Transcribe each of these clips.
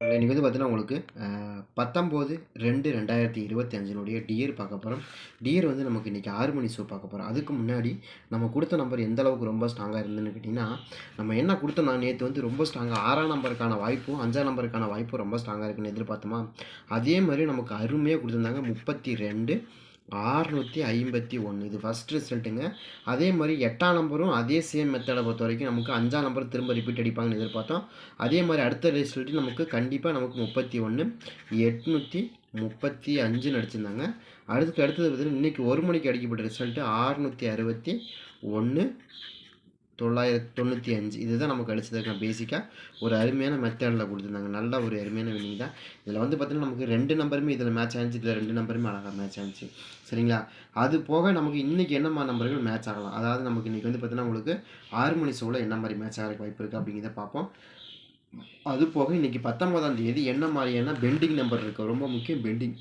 இன்றைக்கி வந்து பார்த்தீங்கன்னா உங்களுக்கு பத்தொம்போது ரெண்டு ரெண்டாயிரத்தி இருபத்தி அஞ்சினுடைய டியர் பார்க்க போகிறோம் டியர் வந்து நமக்கு இன்றைக்கி ஆறு மணி ஷோ பார்க்க போகிறோம் அதுக்கு முன்னாடி நம்ம கொடுத்த நம்பர் எந்த அளவுக்கு ரொம்ப ஸ்ட்ராங்காக இருந்துன்னு கேட்டிங்கன்னா நம்ம என்ன கொடுத்த நான் நேற்று வந்து ரொம்ப ஸ்ட்ராங்காக ஆறாம் நம்பருக்கான வாய்ப்பும் அஞ்சாம் நம்பருக்கான வாய்ப்பும் ரொம்ப ஸ்ட்ராங்காக இருக்குன்னு எதிர்பார்த்தோமா? அதே மாதிரி நமக்கு அருமையாக கொடுத்துருந்தாங்க முப்பத்தி ரெண்டு ஆறுநூற்றி ஐம்பத்தி ஒன்று இது ஃபஸ்ட் ரிசல்ட்டுங்க அதே மாதிரி எட்டாம் நம்பரும் அதே சேம் மெத்தடை பொறுத்த வரைக்கும் நமக்கு அஞ்சாம் நம்பர் திரும்ப ரிப்பீட் அடிப்பாங்கன்னு எதிர்பார்த்தோம். அதே மாதிரி அடுத்த ரிசல்ட்டு நமக்கு கண்டிப்பாக நமக்கு முப்பத்தி ஒன்று எட்நூற்றி முப்பத்தி அஞ்சுன்னு அடிச்சிருந்தாங்க அடுத்துக்கு அடுத்தது பார்த்தீங்கன்னா இன்றைக்கி ஒரு மணிக்கு அடிக்கப்பட்ட ரிசல்ட்டு ஆறுநூற்றி அறுபத்தி ஒன்று தொள்ளாயிரத்தி தொண்ணூற்றி அஞ்சு. இதுதான் நமக்கு அடிச்சதுக்கான பேசிக்காக ஒரு அருமையான மெத்தடில் கொடுத்துருந்தாங்க. நல்ல ஒரு அருமையான வினிங் தான். இதில் வந்து பார்த்திங்கன்னா நமக்கு ரெண்டு நம்பருமே இதில் மேட்ச் ஆச்சு இதில் ரெண்டு நம்பருமே அழகாக மேட்ச் ஆச்சு சரிங்களா? அது போக நமக்கு இன்றைக்கி என்னமா நம்பர்கள் மேட்ச் ஆகலாம்? அதாவது நமக்கு இன்றைக்கி வந்து பார்த்திங்கன்னா உங்களுக்கு ஆறு மணி ஷோவில் என்ன மாதிரி மேட்ச் ஆகிறதுக்கு வாய்ப்பு இருக்குது அப்படிங்கிறத பார்ப்போம். அது போக இன்றைக்கி பத்தொன்பதாம் தேதி என்ன மாதிரியான பெண்டிங் நம்பர் இருக்குது ரொம்ப முக்கியம் பெண்டிங்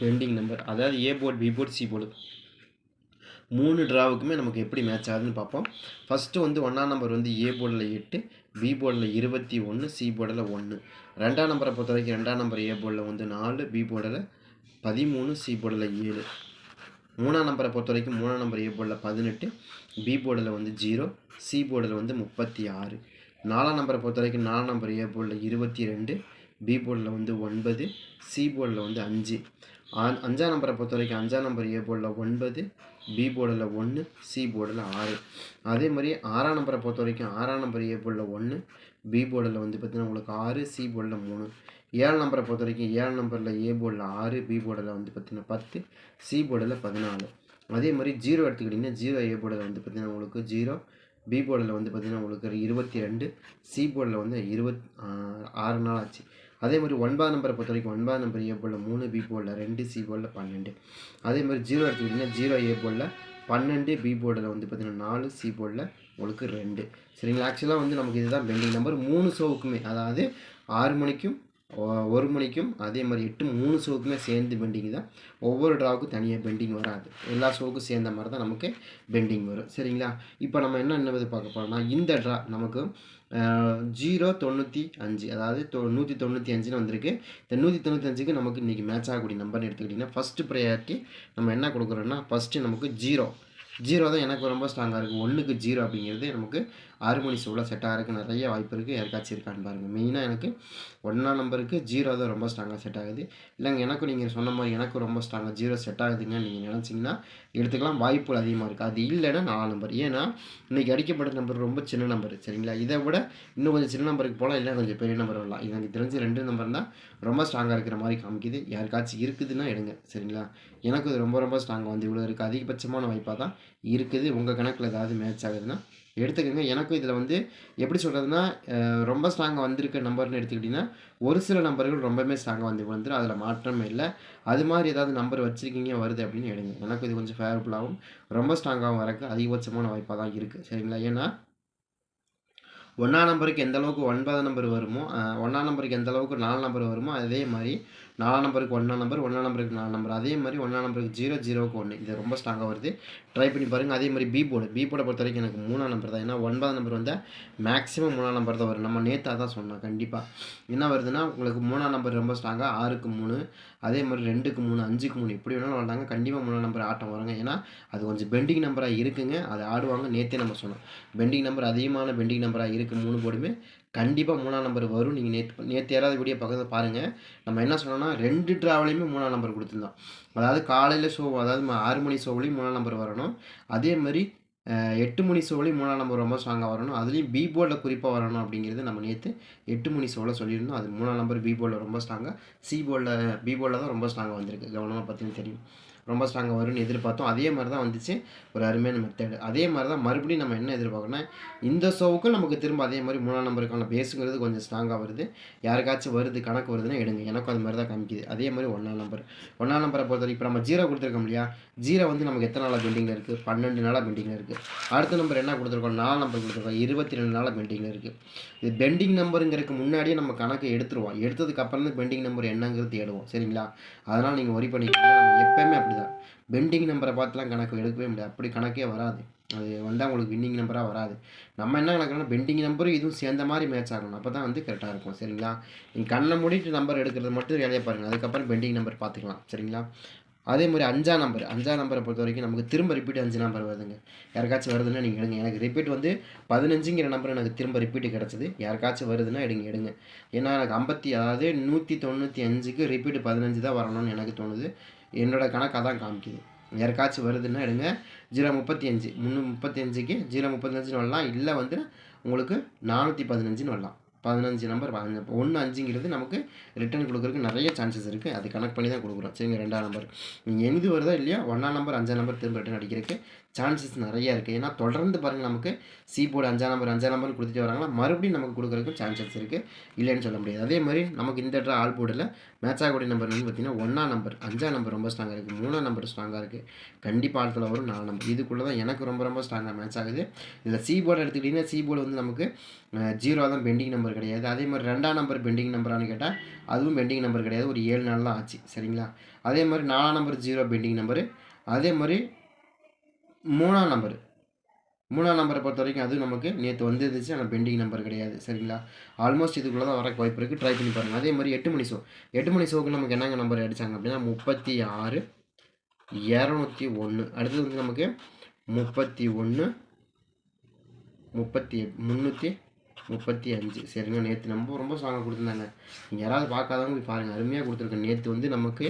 பெண்டிங் நம்பர் அதாவது A board B board C board மூணு ட்ராவுக்குமே நமக்கு எப்படி மேட்ச் ஆகுதுன்னு பார்ப்போம். ஃபஸ்ட்டு வந்து ஒன்றாம் நம்பர் வந்து ஏ போர்டில் எட்டு பி போர்டில் இருபத்தி ஒன்று சி போர்டில் ஒன்று ரெண்டாம் நம்பரை பொறுத்த வரைக்கும் ரெண்டாம் நம்பர் ஏ போர்டில் வந்து நாலு பி போர்டில் பதிமூணு சி போர்டில் ஏழு. மூணாம் நம்பரை பொறுத்த வரைக்கும் மூணாம் நம்பர் ஏ போர்டில் பதினெட்டு பி போர்டில் வந்து ஜீரோ சி போர்டில் வந்து முப்பத்தி ஆறு. நாலாம் நம்பரை பொறுத்த வரைக்கும் நாலாம் நம்பர் ஏ போர்டில் இருபத்தி ரெண்டு பி போர்டில் வந்து ஒன்பது சி போர்டில் வந்து அஞ்சு. அஞ்சாம் நம்பரை பொறுத்த வரைக்கும் அஞ்சாம் நம்பர் ஏ போர்டில் ஒன்பது பி போர்டில் ஒன்று சி போர்டில் ஆறு. அதே மாதிரி ஆறாம் நம்பரை பொறுத்த வரைக்கும் ஆறாம் நம்பர் ஏ போர்டில் ஒன்று பி போர்டில் வந்து பார்த்திங்கன்னா உங்களுக்கு ஆறு சி போர்டில் மூணு. ஏழு நம்பரை பொறுத்த வரைக்கும் ஏழு நம்பரில் ஏ போர்டில் ஆறு பி போர்டில் வந்து பார்த்திங்கன்னா பத்து சி போர்டில் பதினாலு. அதே மாதிரி ஜீரோ எடுத்துக்கிட்டிங்கன்னா ஜீரோ ஏ போர்டில் வந்து பார்த்திங்கன்னா உங்களுக்கு ஜீரோ பி போர்டில் வந்து பார்த்திங்கன்னா உங்களுக்கு இருபத்தி ரெண்டு சி போர்டில் வந்து இருபத் ஆறு நாள் ஆச்சு. அதே மாதிரி ஒன்பதாம் நம்பரை பொறுத்த வரைக்கும் ஒன்பதாம் நம்பர் ஏ போர்டில் மூணு பி போர்டில் ரெண்டு சி போர்டில் பன்னெண்டு. அதே மாதிரி ஜீரோ எடுத்துக்கிட்டிங்கன்னா ஜீரோ ஏ போர்டில் பன்னெண்டு பி போர்டில் வந்து பார்த்திங்கன்னா நாலு சி போர்டில் உங்களுக்கு ரெண்டு. சரிங்களா? ஆக்சுவலாக வந்து நமக்கு இதுதான் பெண்டிங் நம்பர் மூணு ஷோவுக்குமே அதாவது ஆறு மணிக்கும் ஒரு மணிக்கும் அதே மாதிரி எட்டு மூணு ஷோக்குமே சேர்ந்து பெண்டிங் தான். ஒவ்வொரு ட்ராவுக்கும் தனியாக பெண்டிங் வராது. எல்லா ஷோக்கும் சேர்ந்த மாதிரி தான் நமக்கு பெண்டிங் வரும். சரிங்களா? இப்போ நம்ம என்ன என்ன பார்க்க போகிறோம்னா இந்த ட்ரா நமக்கு ஜீரோ தொண்ணூற்றி அஞ்சு அதாவது தொ நூற்றி தொண்ணூற்றி அஞ்சுன்னு வந்திருக்கு. இந்த நூற்றி தொண்ணூற்றி அஞ்சுக்கு நமக்கு இன்றைக்கி மேட்ச் ஆகக்கூடிய நம்பர்னு எடுத்துக்கிட்டிங்கன்னா ஃபஸ்ட்டு ப்ரையாரிட்டி நம்ம என்ன கொடுக்குறோன்னா ஃபஸ்ட்டு நமக்கு ஜீரோ ஜீரோ தான் எனக்கு ரொம்ப ஸ்ட்ராங்காக இருக்குது ஒன்றுக்கு ஜீரோ அப்படிங்கிறது நமக்கு ஆறு மணி ஷோவில் செட் ஆகிறதுக்கு நிறைய வாய்ப்பு இருக்குது யாருக்காச்சும் இருக்கான்னு பாருங்கள் மெயினாக எனக்கு ஒன்றாம் நம்பருக்கு ஜீரோ தான் ரொம்ப ஸ்ட்ராங்காக செட் ஆகுது. இல்லைங்க எனக்கும் நீங்கள் சொன்ன மாதிரி எனக்கும் ரொம்ப ஸ்ட்ராங்காக ஜீரோ செட் ஆகுதுங்கன்னு நீங்கள் நினச்சிங்கன்னா எடுத்துக்கலாம். வாய்ப்புகள் அதிகமாக இருக்குது அது இல்லைன்னா நாலு நம்பர் ஏன்னா இன்றைக்கி அடிக்கப்பட்ட நம்பர் ரொம்ப சின்ன நம்பர் சரிங்களா? இதை விட இன்னும் கொஞ்சம் சின்ன நம்பருக்கு போகலாம். இல்லை கொஞ்சம் பெரிய நம்பர் வரலாம். எனக்கு தெரிஞ்சு ரெண்டு நம்பர் தான் ரொம்ப ஸ்ட்ராங்காக இருக்கிற மாதிரி காமிக்குது. யாருக்காச்சும் இருக்குதுன்னா எடுங்க. சரிங்களா? எனக்கு இது ரொம்ப ரொம்ப ஸ்ட்ராங்காக வந்து இவ்வளோ இருக்குது அதிகபட்சமான வாய்ப்பாக தான் இருக்குது. உங்கள் கணக்கில் ஏதாவது மேட்ச் ஆகுதுன்னா எடுத்துக்கோங்க. எனக்கும் இதில் வந்து எப்படி சொல்கிறதுனா ரொம்ப ஸ்ட்ராங்காக வந்திருக்க நம்பர்னு எடுத்துக்கிட்டிங்கன்னா ஒரு சில நம்பர்கள் ரொம்பவே ஸ்ட்ராங்காக வந்து வந்துடும் அதில் மாற்றமே இல்லை. அது மாதிரி ஏதாவது நம்பர் வச்சுருக்கீங்க வருது அப்படின்னு எடுங்க. எனக்கு இது கொஞ்சம் ஃபேவரபுளாகவும் ரொம்ப ஸ்ட்ராங்காகவும் வரக்கு அதிகபட்சமான வாய்ப்பாக தான் இருக்குது சரிங்களா? ஏன்னா ஒன்றாம் நம்பருக்கு எந்த அளவுக்கு ஒன்பதாம் நம்பர் வருமோ ஒன்றாம் நம்பருக்கு எந்த அளவுக்கு நாலு நம்பர் வருமோ அதே மாதிரி நாலாம் நம்பருக்கு ஒன்றாம் நம்பர் ஒன்றாம் நம்பருக்கு நாலு நம்பர் அதே மாதிரி ஒன்றாம் நம்பருக்கு ஜீரோ ஜீரோக்கு ஒன்று இது ரொம்ப ஸ்ட்ராங்காக வருது. ட்ரை பண்ணி பாருங்கள் அதே மாதிரி பி போர்டு பி போர்டை பொறுத்த வரைக்கும் எனக்கு மூணாம் நம்பர் தான். ஏன்னா ஒன்பதாம் நம்பர் வந்து மேக்ஸிமம் மூணாம் நம்பர் தான் வரும். நம்ம நேத்தாக தான் சொன்னோம். கண்டிப்பாக என்ன வருதுன்னா உங்களுக்கு மூணாம் நம்பர் ரொம்ப ஸ்ட்ராங்காக ஆறுக்கு மூணு அதே மாதிரி ரெண்டுக்கு மூணு அஞ்சுக்கு மூணு எப்படி வேணாலும் வந்தாங்க கண்டிப்பாக மூணாம் நம்பர் ஆட்டம் வருங்க. ஏன்னா அது கொஞ்சம் பெண்டிங் நம்பராக இருக்குங்க. அது ஆடுவாங்க. நேற்றே நம்ம சொன்னோம். பெண்டிங் நம்பர் அதிகமான பெண்டிங் நம்பராக இருக்குது மூணு போடுமே. கண்டிப்பாக மூணாம் நம்பர் வரும். நீங்கள் நேற்று நேற்று யாராவது வீடியோ பக்கத்தில் பாருங்கள் நம்ம என்ன சொன்னோம்னா ரெண்டு ட்ராவலையுமே மூணாம் நம்பர் கொடுத்துருந்தோம். அதாவது காலையில் ஷோ அதாவது ஆறு மணி ஷோவிலையும் மூணாம் நம்பர் வரணும். அதே மாதிரி எட்டு மணி சோழி மூணாம் நம்பர் ரொம்ப ஸ்ட்ராங்காக வரணும். அதுலேயும் பி போர்டில் குறிப்பாக வரணும் அப்படிங்கிறது நம்ம நேற்று எட்டு மணி சோழ சொல்லியிருந்தோம். அது மூணாம் நம்பர் பி போர்டில் ரொம்ப ஸ்ட்ராங்காக சி போர்டில் பி போர்டில் தான் ரொம்ப ஸ்ட்ராங்காக வந்திருக்கு. கவனமாக பார்த்தீங்கன்னு தெரியும். ரொம்ப ஸ்ட்ராங்காக வரும்னு எதிர்பார்த்தோம். அதே மாதிரி தான் வந்துச்சு. ஒரு அருமையான மெத்தடு அதே மாதிரி தான் மறுபடியும் நம்ம என்ன எதிர்பார்க்கணும்னா இந்த ஷோவுக்கும் நமக்கு திரும்ப அதே மாதிரி மூணாம் நம்பருக்கான பேஸுங்கிறது கொஞ்சம் ஸ்ட்ராங்காக வருது. யாருக்காச்சும் வருது கணக்கு வருதுன்னா எடுங்க. எனக்கும் அது மாதிரி தான் காமிக்குது. அதே மாதிரி ஒன்றாம் நம்பர் ஒன்றாம் நம்பரை பொறுத்த வரைக்கும் இப்போ நம்ம ஜீரோ கொடுத்துருக்கோம் இல்லையா? ஜீரோ வந்து நமக்கு எத்தனை நாளாக பெண்டிங்கில் இருக்குது பன்னெண்டு நாளாக பெண்டிங்கில் இருக்குது அடுத்த நம்பர் என்ன கொடுத்துருக்கோம்? நாலு நம்பர் கொடுத்துருக்கோம். இருபத்தி ரெண்டு நாளாக பெண்டிங்கில் இருக்குது இது பெண்டிங் நம்பருங்கிறதுக்கு முன்னாடியே நம்ம கணக்கு எடுத்துருவோம். எடுத்ததுக்கப்புறம் பெண்டிங் நம்பர் என்னங்கிறது தேடுவோம். சரிங்களா? அதனால் நீங்கள் ஒரி பண்ணிக்கலாம் எப்போயுமே எப்பயுமே அப்படி தான் பெண்டிங் நம்பரை பார்த்துலாம் கணக்கு எடுக்கவே முடியாது. அப்படி கணக்கே வராது. அது வந்தால் உங்களுக்கு வின்னிங் நம்பராக வராது. நம்ம என்ன கணக்குனா பெண்டிங் நம்பரும் இதுவும் சேர்ந்த மாதிரி மேட்ச் ஆகணும். அப்போ தான் வந்து கரெக்டாக இருக்கும். சரிங்களா? நீங்கள் கண்ணை மூடிட்டு நம்பர் எடுக்கிறது மட்டும் வேலையை பாருங்கள் அதுக்கப்புறம் பெண்டிங் நம்பர் பார்த்துக்கலாம். சரிங்களா? அதே மாதிரி அஞ்சா நம்பர் அஞ்சா நம்பரை பொறுத்த வரைக்கும் நமக்கு திரும்ப ரிப்பீட் அஞ்சு நம்பர் வருதுங்க. யாருக்காச்சும் வருதுன்னா நீங்கள் எடுங்க. எனக்கு ரிப்பீட் வந்து பதினஞ்சுங்கிற நம்பர் எனக்கு திரும்ப ரிப்பீட் கிடச்சிது. யாருக்காச்சும் வருதுன்னா எடுங்க எடுங்க. ஏன்னா எனக்கு ஐம்பத்தி அதாவது நூற்றி தொண்ணூற்றி அஞ்சுக்கு ரிப்பீட் பதினஞ்சு தான் வரணும்னு எனக்கு தோணுது. என்னோட கணக்காக தான் காமிக்குது. யாருக்காச்சும் வருதுன்னா எடுங்க. ஜீரோ முப்பத்தி அஞ்சு. முந்நூறு முப்பத்தி அஞ்சுக்கு ஜீரோ முப்பத்தஞ்சுன்னு வரலாம். இல்லை வந்து உங்களுக்கு நானூற்றி பதினஞ்சுன்னு வரலாம். பதினஞ்சு நம்பர் ஒன்று அஞ்சுங்கிறது நமக்கு ரிட்டர்ன் கொடுக்குறதுக்கு நிறைய சான்சஸ் இருக்குது அது கனெக்ட் பண்ணி தான் கொடுக்குறோம். சரிங்க ரெண்டாம் நம்பர் நீங்கள் எது வருதோ இல்லையா? ஒன்றாம் நம்பர் அஞ்சாம் நம்பர் திரும்ப ரிட்டர்ன் அடிக்கிறதுக்கு சான்சஸ் நிறைய இருக்குது ஏன்னா தொடர்ந்து பாருங்கள் நமக்கு சி போர்டு அஞ்சாம் நம்பர் அஞ்சாம் நம்பர் கொடுத்துட்டு வராங்களா? மறுபடியும் நமக்கு கொடுக்குறதுக்கு சான்சஸ் இருக்குது இல்லைன்னு சொல்ல முடியாது. அதே மாதிரி நமக்கு இந்த இடத்துல ஆல் போர்டில் மேட்ச் ஆகக்கூடிய நம்பர் வந்து பார்த்திங்கன்னா ஒன்றாம் நம்பர் அஞ்சாம் நம்பர் ரொம்ப ஸ்ட்ராங்காக இருக்குது மூணாம் நம்பர் ஸ்ட்ராங்காக இருக்குது கண்டிப்பாக ஆட்கள் வரும் நாலு நம்பர் இதுக்குள்ளே தான் எனக்கு ரொம்ப ரொம்ப ஸ்ட்ராங்காக மேட்ச் ஆகுது. இதில் சி போர்டு எடுத்துக்கிட்டிங்கன்னா சி போர்டு வந்து நமக்கு ஜீரோ தான் பெண்டிங் நம்பர் கிடையாது. அதே மாதிரி ரெண்டாம் நம்பர் பெண்டிங் நம்பரானு கேட்டால் அதுவும் பெண்டிங் நம்பர் கிடையாது. ஒரு ஏழு நாள் தான் ஆச்சு. சரிங்களா? அதே மாதிரி நாலாம் நம்பர் ஜீரோ பெண்டிங் நம்பரு அதே மாதிரி மூணாம் நம்பர் மூணாம் நம்பரை பொறுத்த வரைக்கும் அது நமக்கு நேற்று வந்துருந்துச்சு ஆனால் பெண்டிங் நம்பர் கிடையாது. சரிங்களா? ஆல்மோஸ்ட் இதுக்குள்ளே தான் வர வாய்ப்பு இருக்குது ட்ரை பண்ணி பாருங்கள் அதே மாதிரி எட்டு மணி ஷோ எட்டு மணி ஷோக்கு நமக்கு என்னங்க நம்பர் அடித்தாங்க அப்படின்னா முப்பத்தி ஆறு இரநூத்தி ஒன்று அடுத்தது வந்து நமக்கு முப்பத்தி ஒன்று முப்பத்தி எட் முந்நூற்றி முப்பத்தி அஞ்சு. சரிங்க நேற்று நம்ம ரொம்ப சாங்காக கொடுத்துருந்தாங்க. நீங்கள் யாராவது பார்க்காதவங்க போய் பாருங்கள் அருமையாக கொடுத்துருக்கேன் நேற்று வந்து நமக்கு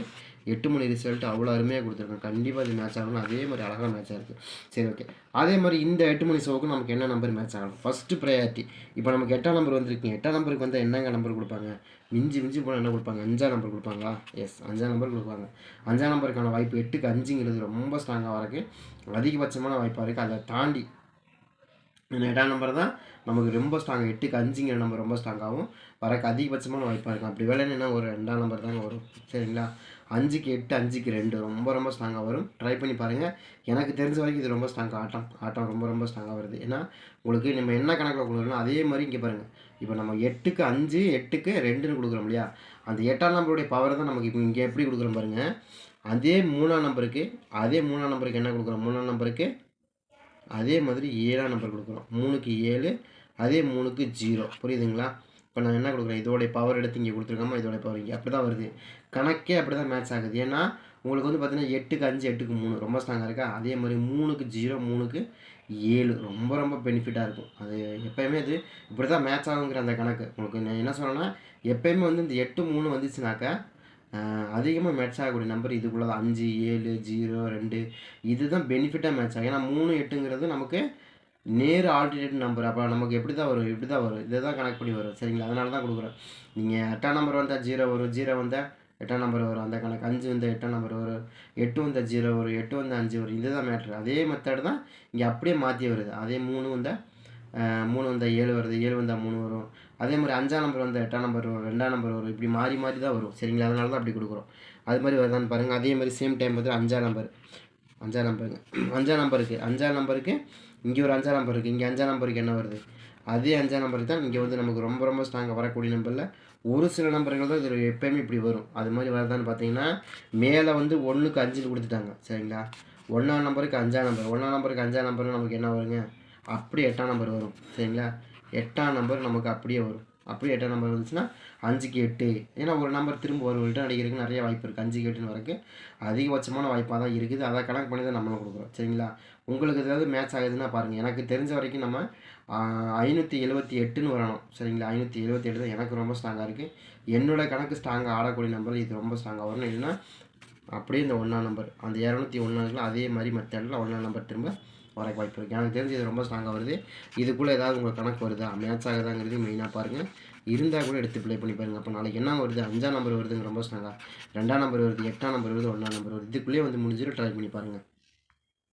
எட்டு மணி ரிசல்ட் அவ்வளோ அருமையாக கொடுத்துருக்கேன் கண்டிப்பாக அது மேட்ச் ஆகணும். அதே மாதிரி அழகாக மேட்சாக இருக்குது சரி ஓகே அதே மாதிரி இந்த எட்டு மணி ஷோவுக்கு நமக்கு என்ன நம்பர் மேட்ச் ஆகணும்? ஃபஸ்ட்டு ப்ரையாரிட்டி இப்போ நமக்கு எட்டாம் நம்பர் வந்திருக்கீங்க எட்டாம் நம்பருக்கு வந்தால் என்னங்க நம்பர் கொடுப்பாங்க? மிஞ்சி மிஞ்சி போனால் என்ன கொடுப்பாங்க? அஞ்சாம் நம்பர் கொடுப்பாங்களா? எஸ் அஞ்சாம் நம்பர் கொடுப்பாங்க. அஞ்சாம் நம்பருக்கான வாய்ப்பு எட்டுக்கு அஞ்சுங்கிறது ரொம்ப ஸ்ட்ராங்காக இருக்குது அதிகபட்சமான வாய்ப்பாக இருக்குது அதை தாண்டி இந்த எட்டாம் நம்பர் தான் நமக்கு ரொம்ப ஸ்ட்ராங் எட்டுக்கு அஞ்சுங்கிற நம்பர் ரொம்ப ஸ்ட்ராங்காகவும் வரக்கு அதிகபட்சமான வாய்ப்பாக இருக்கும். அப்படி வேலைன்னா ஒரு ரெண்டாம் நம்பர் தாங்க வரும். சரிங்களா? அஞ்சுக்கு எட்டு அஞ்சுக்கு ரெண்டு. ரொம்ப ரொம்ப ஸ்ட்ராங்காக வரும். ட்ரை பண்ணி பாருங்கள் எனக்கு தெரிஞ்ச வரைக்கும் இது ரொம்ப ஸ்ட்ராங்காக ஆட்டம். ஆட்டம் ரொம்ப ரொம்ப ஸ்ட்ராங்காக வருது. ஏன்னா உங்களுக்கு நம்ம என்ன கணக்கில் கொடுக்குறோம் அதே மாதிரி இங்கே பாருங்கள் இப்போ நம்ம எட்டுக்கு அஞ்சு எட்டுக்கு ரெண்டுன்னு கொடுக்குறோம் இல்லையா? அந்த எட்டாம் நம்பருடைய பவர் தான் நமக்கு இப்போ இங்கே எப்படி கொடுக்குறோம் பாருங்கள் அதே மூணாம் நம்பருக்கு அதே மூணாம் நம்பருக்கு என்ன கொடுக்குறோம்? மூணாம் நம்பருக்கு அதே மாதிரி ஏழாம் நம்பர் கொடுக்குறோம். மூணுக்கு ஏழு அதே மூணுக்கு ஜீரோ. புரியுதுங்களா? இப்போ நான் என்ன கொடுக்குறேன்? இதோடைய பவர் எடுத்து இங்கே கொடுத்துருக்காம இதோடைய பவர் இங்கே. அப்படி தான் வருது. கணக்கே அப்படி தான் மேட்ச் ஆகுது. ஏன்னா உங்களுக்கு வந்து பார்த்திங்கன்னா எட்டுக்கு அஞ்சு எட்டுக்கு மூணு. ரொம்ப ஸ்ட்ராங்காக இருக்கா? அதே மாதிரி மூணுக்கு ஜீரோ மூணுக்கு ஏழு. ரொம்ப ரொம்ப பெனிஃபிட்டாக இருக்கும். அது எப்போயுமே அது இப்படி தான் மேட்ச் ஆகுங்கிற அந்த கணக்கு. உங்களுக்கு நான் என்ன சொன்னேன்னா எப்போயுமே வந்து இந்த எட்டு மூணு வந்துச்சுனாக்கா அதிகமாக மேட்ச் ஆகக்கூடிய நம்பர் இதுக்குள்ளே தான் அஞ்சு ஏழு ஜீரோ ரெண்டு. இதுதான் பெனிஃபிட்டாக மேட்ச் ஆகும். ஏன்னா மூணு எட்டுங்கிறது நமக்கு நேர் ஆல்டர்னேட் நம்பர் அப்போ நமக்கு எப்படி தான் வரும்? இப்படி தான் வரும். இதை தான் கனெக்ட் பண்ணி வரும். சரிங்களா? அதனால தான் கொடுக்குறோம் நீங்கள் எட்டாம் நம்பர் வந்தால் ஜீரோ வரும். ஜீரோ வந்தால் எட்டாம் நம்பர் வரும். அந்த கணக்கு அஞ்சு வந்தால் எட்டாம் நம்பர் வரும். எட்டு வந்தால் ஜீரோ வரும். எட்டு வந்தால் அஞ்சு வரும். இதுதான் மேட்ரு அதே மெத்தட் தான் இங்கே அப்படியே மாற்றி வருது. அதே மூணு வந்தால் மூணு வந்தால் ஏழு வருது. ஏழு வந்தால் மூணு வரும். அதே மாதிரி அஞ்சாம் நம்பர் வந்தால் எட்டாம் நம்பர் வரும். ரெண்டாம் நம்பர் வரும். இப்படி மாறி மாறி தான் வரும். சரிங்களா? அதனால தான் அப்படி கொடுக்குறோம். அது மாதிரி வருதான்னு பாருங்கள் அதே மாதிரி சேம் டைம் பார்த்து அஞ்சாம் நம்பர் அஞ்சாம் நம்பருங்க அஞ்சாம் நம்பருக்கு அஞ்சாம் நம்பருக்கு இங்கே ஒரு அஞ்சாம் நம்பர் இருக்குது இங்கே அஞ்சாம் நம்பருக்கு என்ன வருது? அதே அஞ்சாம் நம்பருக்கு தான் இங்கே வந்து நமக்கு ரொம்ப ரொம்ப ஸ்ட்ராங்காக வரக்கூடிய நம்பரில் ஒரு சில நம்பர்கள் தான் இதில் எப்போயுமே இப்படி வரும். அது மாதிரி வரதான்னு பார்த்தீங்கன்னா மேலே வந்து ஒன்றுக்கு அஞ்சு கொடுத்துட்டாங்க சரிங்களா? ஒன்றாம் நம்பருக்கு அஞ்சாம் நம்பர் ஒன்றாம் நம்பருக்கு அஞ்சாம் நம்பர் நமக்கு என்ன வருங்க? அப்படியே எட்டாம் நம்பர் வரும் சரிங்களா? எட்டாம் நம்பர் நமக்கு அப்படியே வரும். அப்படியே எட்டாம் நம்பர் வந்துச்சுன்னா அஞ்சுக்கு எட்டு. ஏன்னா ஒரு நம்பர் திரும்ப ஒரு ரிட்டர்ன் அடிக்கிறதுக்கு நிறைய வாய்ப்பு இருக்குது அஞ்சுக்கு எட்டுன்னு வரக்கு அதிகபட்சமான வாய்ப்பாக தான் இருக்குது. அதை கணக்கு பண்ணி தான் நம்மளும் கொடுக்குறோம். சரிங்களா? உங்களுக்கு ஏதாவது மேட்ச் ஆகுதுன்னா பாருங்கள் எனக்கு தெரிஞ்ச வரைக்கும் நம்ம ஐநூற்றி எழுபத்தி எட்டுன்னு வரணும். சரிங்களா? ஐநூற்றி எழுபத்தி எட்டு தான் எனக்கு ரொம்ப ஸ்ட்ராங்காக இருக்குது என்னோடய கணக்கு ஸ்ட்ராங்காக ஆடக்கூடிய நம்பர் இது ரொம்ப ஸ்ட்ராங்காக வரணும். இல்லைன்னா அப்படியே இந்த ஒன்றாம் நம்பர் அந்த இரநூத்தி ஒன்றாம் அதே மாதிரி மெத்தடில் ஒன்றாம் நம்பர் திரும்ப வர வாய்ப்பு இருக்குது எனக்கு தெரிஞ்சு இது ரொம்ப ஸ்ட்ராங்காக வருது. இதுக்குள்ளே ஏதாவது உங்களுக்கு கணக்கு வருதா? மேட்ச் ஆகுதாங்கிறது மெயினாக பாருங்கள் இருந்தால் கூட எடுத்து ப்ளே பண்ணி பாருங்கள் அப்போ நாளைக்கு என்ன வருது? அஞ்சாம் நம்பர் வருதுங்க ரொம்ப ஸ்ட்ராங்காக ரெண்டாம் நம்பர் வருது எட்டாம் நம்பர் வருது ஒன்றாம் நம்பர் வருது. இதுக்குள்ளேயே வந்து முடிஞ்சிடும் ட்ரை பண்ணி பாருங்கள்